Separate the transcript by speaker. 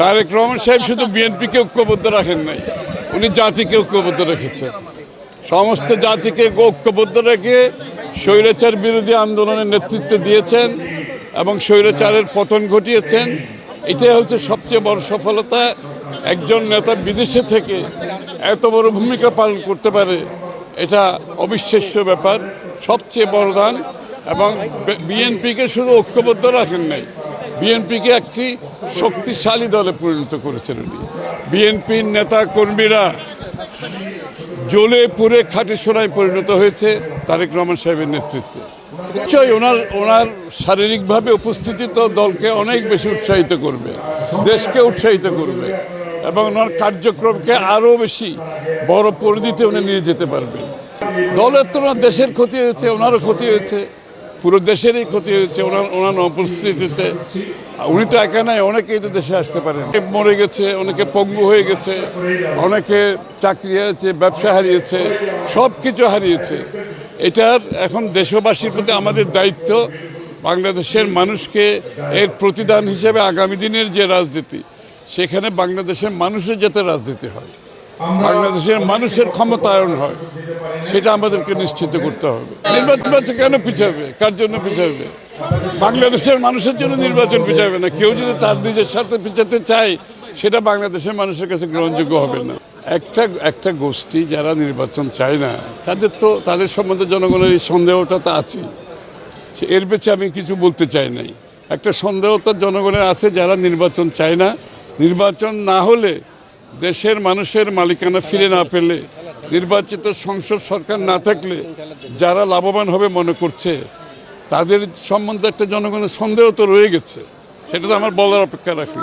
Speaker 1: তারেক রহমান সাহেব শুধু বিএনপিকে ঐক্যবদ্ধ রাখেন নাই, উনি জাতিকে ঐক্যবদ্ধ রেখেছেন সমস্ত জাতিকে ঐক্যবদ্ধ রেখে স্বৈরাচার বিরোধী আন্দোলনের নেতৃত্ব দিয়েছেন এবং স্বৈরাচারের পতন ঘটিয়েছেন। এটাই হচ্ছে সবচেয়ে বড় সফলতা। একজন নেতা বিদেশে থেকে এত বড় ভূমিকা পালন করতে পারে, এটা অবিশ্বাস্য ব্যাপার। সবচেয়ে বড় দান এবং বিএনপিকে শুধু ঐক্যবদ্ধ রাখেন নাই বিএনপিকে একটি শক্তিশালী দলে পরিণত করেছেন উনি। বিএনপির নেতা কর্মীরা জ্বলে পুরে খাটি সোনায় পরিণত হয়েছে তারেক রহমান সাহেবের নেতৃত্বে। নিশ্চয়ই ওনার ওনার শারীরিকভাবে উপস্থিতি তো দলকে অনেক বেশি উৎসাহিত করবে, দেশকে উৎসাহিত করবে এবং ওনার কার্যক্রমকে আরও বেশি বড় পরিধিতে উনি নিয়ে যেতে পারবেন। দলের তো দেশের ক্ষতি হয়েছে, ওনারও ক্ষতি হয়েছে। পুরো দেশেরই ক্ষতি হয়েছে ওনার ওনার অনুপস্থিতিতে। উনি তো একা নাই, অনেকেই তো দেশে আসতে পারেন। মরে গেছে, অনেকে পঙ্গু হয়ে গেছে, অনেকে চাকরি হারিয়েছে, ব্যবসা হারিয়েছে সব কিছু হারিয়েছে। এটার এখন দেশবাসীর প্রতি আমাদের দায়িত্ব, বাংলাদেশের মানুষকে এর প্রতিদান হিসেবে আগামী দিনের যে রাজনীতি, সেখানে বাংলাদেশের মানুষের যাতে রাজনীতি হয়। বাংলাদেশের মানুষের ক্ষমতায়ন হয়। সেটা আমাদেরকে নিশ্চিত করতে হবে। নির্বাচন কেন পিছাবে? কার জন্য পিছাবে? বাংলাদেশের মানুষের জন্য নির্বাচন পিছাবে না। কেউ যদি তার নিজের সাথে পিছাতে চায়, সেটা বাংলাদেশের মানুষের কাছে গ্রহণযোগ্য হবে না। একটা একটা গোষ্ঠী যারা নির্বাচন চায় না, তাদের তো, তাদের সম্বন্ধে জনগণের এই সন্দেহটা তো আছেই। এর বেছে আমি কিছু বলতে চাই নাই। একটা সন্দেহ তো জনগণের আছে যারা নির্বাচন চায় না। নির্বাচন না হলে দেশের মানুষের মালিকানা ফিরে না পেলে, নির্বাচিত সংসদ সরকার না থাকলে যারা লাভবান হবে মনে করছে, তাদের সম্বন্ধে একটা জনগণের সন্দেহ তো রয়ে গেছে। সেটা তো আমার বলার অপেক্ষা রাখি